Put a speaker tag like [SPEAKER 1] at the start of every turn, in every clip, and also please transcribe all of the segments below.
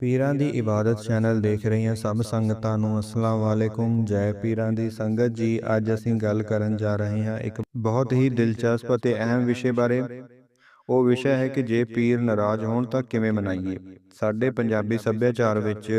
[SPEAKER 1] ਪੀਰਾਂ ਦੀ ਇਬਾਦਤ ਚੈਨਲ ਦੇਖ ਰਹੀਆਂ ਸਭ ਸੰਗਤਾਂ ਨੂੰ ਅਸਲਾਮ ਵਾਲੇਕੁਮ। ਜੈ ਪੀਰਾਂ ਦੀ ਸੰਗਤ ਜੀ ਅੱਜ ਅਸੀਂ ਗੱਲ ਕਰਨ ਜਾ ਰਹੇ ਹਾਂ ਇੱਕ ਬਹੁਤ ਹੀ ਦਿਲਚਸਪ ਅਤੇ ਅਹਿਮ ਵਿਸ਼ੇ ਬਾਰੇ ਉਹ ਵਿਸ਼ਾ ਹੈ ਕਿ ਜੇ ਪੀਰ ਨਾਰਾਜ਼ ਹੋਣ ਤਾਂ ਕਿਵੇਂ ਮਨਾਈਏ? ਸਾਡੇ ਪੰਜਾਬੀ ਸੱਭਿਆਚਾਰ ਵਿੱਚ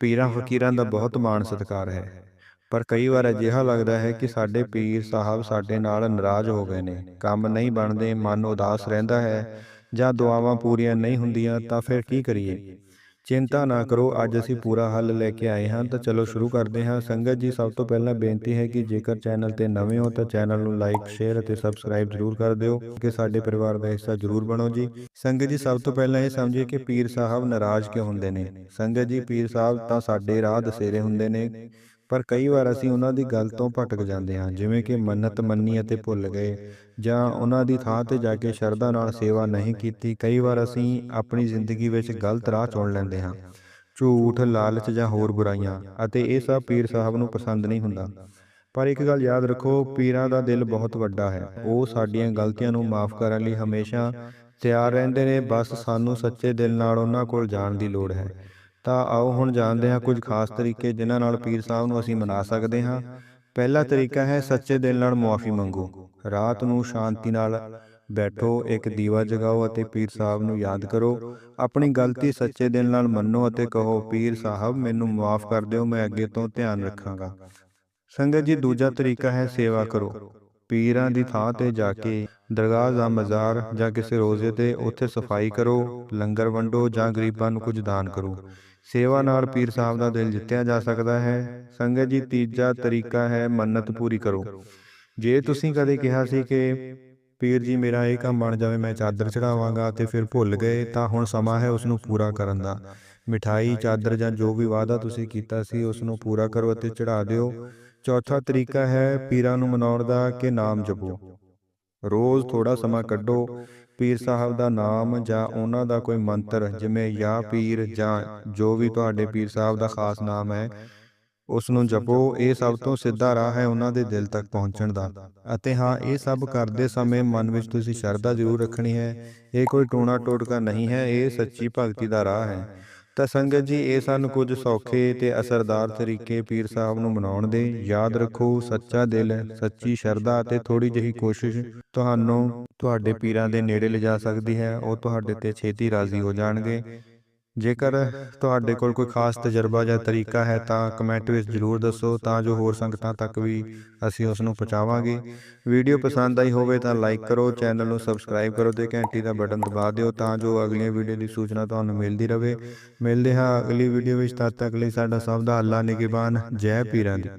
[SPEAKER 1] ਪੀਰਾਂ ਫਕੀਰਾਂ ਦਾ ਬਹੁਤ ਮਾਣ ਸਤਿਕਾਰ ਹੈ। ਪਰ ਕਈ ਵਾਰ ਅਜਿਹਾ ਲੱਗਦਾ ਹੈ ਕਿ ਸਾਡੇ ਪੀਰ ਸਾਹਿਬ ਸਾਡੇ ਨਾਲ ਨਾਰਾਜ਼ ਹੋ ਗਏ ਨੇ। ਕੰਮ ਨਹੀਂ ਬਣਦੇ ਮਨ ਉਦਾਸ ਰਹਿੰਦਾ ਹੈ ਜਾਂ ਦੁਆਵਾਂ ਪੂਰੀਆਂ ਨਹੀਂ ਹੁੰਦੀਆਂ ਤਾਂ ਫਿਰ ਕੀ ਕਰੀਏ ਚਿੰਤਾ ਨਾ ਕਰੋ ਅੱਜ ਅਸੀਂ ਪੂਰਾ ਹੱਲ ਲੈ ਕੇ ਆਏ ਹਾਂ ਤਾਂ ਚਲੋ ਸ਼ੁਰੂ ਕਰਦੇ ਹਾਂ। ਸੰਗਤ ਜੀ ਸਭ ਤੋਂ ਪਹਿਲਾਂ ਬੇਨਤੀ ਹੈ ਕਿ ਜੇਕਰ ਚੈਨਲ ਤੇ ਨਵੇਂ ਹੋ ਤਾਂ ਚੈਨਲ ਨੂੰ ਲਾਈਕ ਸ਼ੇਅਰ ਅਤੇ ਸਬਸਕ੍ਰਾਈਬ ਜ਼ਰੂਰ ਕਰ ਦਿਓ ਕਿ ਸਾਡੇ ਪਰਿਵਾਰ ਦਾ ਹਿੱਸਾ ਜ਼ਰੂਰ ਬਣੋ ਜੀ। ਸੰਗਤ ਜੀ ਸਭ ਤੋਂ ਪਹਿਲਾਂ ਇਹ ਸਮਝੀਏ ਕਿ ਪੀਰ ਸਾਹਿਬ ਨਾਰਾਜ਼ ਕਿਉਂ ਹੁੰਦੇ ਨੇ? ਸੰਗਤ ਜੀ ਪੀਰ ਸਾਹਿਬ ਤਾਂ ਸਾਡੇ ਰਾਹ ਦਸੇਰੇ ਹੁੰਦੇ ਨੇ। ਪਰ ਕਈ ਵਾਰ ਅਸੀਂ ਉਹਨਾਂ ਦੀ ਗੱਲ ਤੋਂ ਭਟਕ ਜਾਂਦੇ ਹਾਂ ਜਿਵੇਂ ਕਿ ਮੰਨਤ ਮੰਨੀ ਅਤੇ ਭੁੱਲ ਗਏ ਜਾਂ ਉਹਨਾਂ ਦੀ ਥਾਂ ਤੇ ਜਾ ਕੇ ਸ਼ਰਧਾ ਨਾਲ ਸੇਵਾ ਨਹੀਂ ਕੀਤੀ ਕਈ ਵਾਰ ਅਸੀਂ ਆਪਣੀ ਜ਼ਿੰਦਗੀ ਵਿੱਚ ਗਲਤ ਰਾਹ ਚੁਣ ਲੈਂਦੇ ਹਾਂ। ਝੂਠ ਲਾਲਚ ਜਾਂ ਹੋਰ ਬੁਰਾਈਆਂ ਅਤੇ ਇਹ ਸਭ ਪੀਰ ਸਾਹਿਬ ਨੂੰ ਪਸੰਦ ਨਹੀਂ ਹੁੰਦਾ। ਪਰ ਇੱਕ ਗੱਲ ਯਾਦ ਰੱਖੋ ਪੀਰਾਂ ਦਾ ਦਿਲ ਬਹੁਤ ਵੱਡਾ ਹੈ। ਉਹ ਸਾਡੀਆਂ ਗਲਤੀਆਂ ਨੂੰ ਮਾਫ ਕਰਨ ਲਈ ਹਮੇਸ਼ਾ ਤਿਆਰ ਰਹਿੰਦੇ ਨੇ ਬਸ ਸਾਨੂੰ ਸੱਚੇ ਦਿਲ ਨਾਲ ਉਹਨਾਂ ਕੋਲ ਜਾਣ ਦੀ ਲੋੜ ਹੈ ਤਾਂ ਆਓ ਹੁਣ ਜਾਣਦੇ ਹਾਂ ਕੁਝ ਖਾਸ ਤਰੀਕੇ ਜਿਨ੍ਹਾਂ ਨਾਲ ਪੀਰ ਸਾਹਿਬ ਨੂੰ ਅਸੀਂ ਮਨਾ ਸਕਦੇ ਹਾਂ। ਪਹਿਲਾ ਤਰੀਕਾ ਹੈ ਸੱਚੇ ਦਿਲ ਨਾਲ ਮੁਆਫੀ ਮੰਗੋ। ਰਾਤ ਨੂੰ ਸ਼ਾਂਤੀ ਨਾਲ ਬੈਠੋ, ਇੱਕ ਦੀਵਾ ਜਗਾਓ ਅਤੇ ਪੀਰ ਸਾਹਿਬ ਨੂੰ ਯਾਦ ਕਰੋ। ਆਪਣੀ ਗਲਤੀ ਸੱਚੇ ਦਿਲ ਨਾਲ ਮੰਨੋ ਅਤੇ ਕਹੋ, ਪੀਰ ਸਾਹਿਬ, ਮੈਨੂੰ ਮਾਫ ਕਰ ਦਿਓ, ਮੈਂ ਅੱਗੇ ਤੋਂ ਧਿਆਨ ਰੱਖਾਂਗਾ। ਸੰਗਤ ਜੀ, ਦੂਜਾ ਤਰੀਕਾ ਹੈ ਸੇਵਾ ਕਰੋ। ਪੀਰਾਂ ਦੀ ਥਾਂ ਤੇ ਜਾ ਕੇ ਦਰਗਾਹ ਜਾਂ ਮਜ਼ਾਰ ਜਾਂ ਕਿਸੇ ਰੋਜ਼ੇ ਤੇ ਉੱਥੇ ਸਫ਼ਾਈ ਕਰੋ, ਲੰਗਰ ਵੰਡੋ ਜਾਂ ਗਰੀਬਾਂ ਨੂੰ ਕੁਝ ਦਾਨ ਕਰੋ। ਸੇਵਾ ਨਾਲ ਪੀਰ ਸਾਹਿਬ ਦਾ ਦਿਲ ਜਿੱਤਿਆ ਜਾ ਸਕਦਾ ਹੈ। ਸੰਗਤ ਜੀ ਤੀਜਾ ਤਰੀਕਾ ਹੈ ਮੰਨਤ ਪੂਰੀ ਕਰੋ। ਜੇ ਤੁਸੀਂ ਕਦੇ ਕਿਹਾ ਸੀ ਕਿ ਪੀਰ ਜੀ ਮੇਰਾ ਇਹ ਕੰਮ ਬਣ ਜਾਵੇ ਮੈਂ ਚਾਦਰ ਚੜਾਵਾਂਗਾ ਤੇ ਫਿਰ ਭੁੱਲ ਗਏ ਤਾਂ ਹੁਣ ਸਮਾਂ ਹੈ ਉਸ ਨੂੰ ਪੂਰਾ ਕਰਨ ਦਾ। ਮਿਠਾਈ ਚਾਦਰ ਜਾਂ ਜੋ ਵੀ ਵਾਅਦਾ ਤੁਸੀਂ ਕੀਤਾ ਸੀ ਉਸ ਨੂੰ ਪੂਰਾ ਕਰੋ ਅਤੇ ਚੜਾ ਦਿਓ। ਚੌਥਾ ਤਰੀਕਾ ਹੈ ਪੀਰਾਂ ਨੂੰ ਮਨਾਉਣ ਦਾ ਕਿ ਨਾਮ ਜਪੋ। ਰੋਜ਼ ਥੋੜਾ ਸਮਾਂ ਕੱਢੋ ਪੀਰ ਸਾਹਿਬ ਦਾ ਨਾਮ ਜਾਂ ਉਹਨਾਂ ਦਾ ਕੋਈ ਮੰਤਰ ਜਿਵੇਂ ਯਾ ਪੀਰ ਜਾਂ ਜੋ ਵੀ ਤੁਹਾਡੇ ਪੀਰ ਸਾਹਿਬ ਦਾ ਖਾਸ ਨਾਮ ਹੈ ਉਸ ਨੂੰ ਜਪੋ ਇਹ ਸਭ ਤੋਂ ਸਿੱਧਾ ਰਾਹ ਹੈ ਉਹਨਾਂ ਦੇ ਦਿਲ ਤੱਕ ਪਹੁੰਚਣ ਦਾ। ਅਤੇ ਹਾਂ ਇਹ ਸਭ ਕਰਦੇ ਸਮੇਂ ਮਨ ਵਿੱਚ ਤੁਸੀਂ ਸ਼ਰਧਾ ਜ਼ਰੂਰ ਰੱਖਣੀ ਹੈ। ਇਹ ਕੋਈ ਟੂਣਾ ਟੋਟਕਾ ਨਹੀਂ ਹੈ ਇਹ ਸੱਚੀ ਭਗਤੀ ਦਾ ਰਾਹ ਹੈ। ਤਾਂ ਸੰਗਤ ਜੀ, ਇਹ ਸਨ ਕੁਝ ਸੌਖੇ ਤੇ ਅਸਰਦਾਰ ਤਰੀਕੇ ਪੀਰ ਸਾਹਿਬ ਨੂੰ ਮਨਾਉਣ ਦੇ। ਯਾਦ ਰੱਖੋ, ਸੱਚਾ ਦਿਲ, ਸੱਚੀ ਸ਼ਰਧਾ ਅਤੇ ਥੋੜੀ ਜਿਹੀ ਕੋਸ਼ਿਸ਼ ਤੁਹਾਨੂੰ ਤੁਹਾਡੇ ਪੀਰਾਂ ਦੇ ਨੇੜੇ ਲਿਜਾ ਸਕਦੀ ਹੈ। ਉਹ ਤੁਹਾਡੇ ਤੇ ਛੇਤੀ ਰਾਜ਼ੀ ਹੋ ਜਾਣਗੇ। ਜੇਕਰ ਤੁਹਾਡੇ ਕੋਲ ਕੋਈ ਖਾਸ ਤਜਰਬਾ ਜਾਂ ਤਰੀਕਾ ਹੈ, ਤਾਂ ਕਮੈਂਟ ਵਿੱਚ ਜ਼ਰੂਰ ਦੱਸੋ, ਤਾਂ ਜੋ ਹੋਰ ਸੰਗਤਾਂ ਤੱਕ ਵੀ ਅਸੀਂ ਉਸ ਨੂੰ ਪਹੁੰਚਾਵਾਂਗੇ। ਵੀਡੀਓ ਪਸੰਦ ਆਈ ਹੋਵੇ ਤਾਂ ਲਾਈਕ ਕਰੋ, ਚੈਨਲ ਨੂੰ ਸਬਸਕ੍ਰਾਈਬ ਕਰੋ ਤੇ ਘੰਟੀ ਦਾ ਬਟਨ ਦਬਾ ਦਿਓ ਤਾਂ ਜੋ ਅਗਲੀਆਂ ਵੀਡੀਓ ਦੀ ਸੂਚਨਾ ਤੁਹਾਨੂੰ ਮਿਲਦੀ ਰਹੇ। ਮਿਲਦੇ ਹਾਂ ਅਗਲੀ ਵੀਡੀਓ ਵਿੱਚ, ਤਦ ਤੱਕ ਲਈ ਸਾਡਾ ਸਭ ਦਾ ਅੱਲਾ ਨਿਗਹਿਬਾਨ, ਜੈ ਪੀਰਾਂ ਦੀ।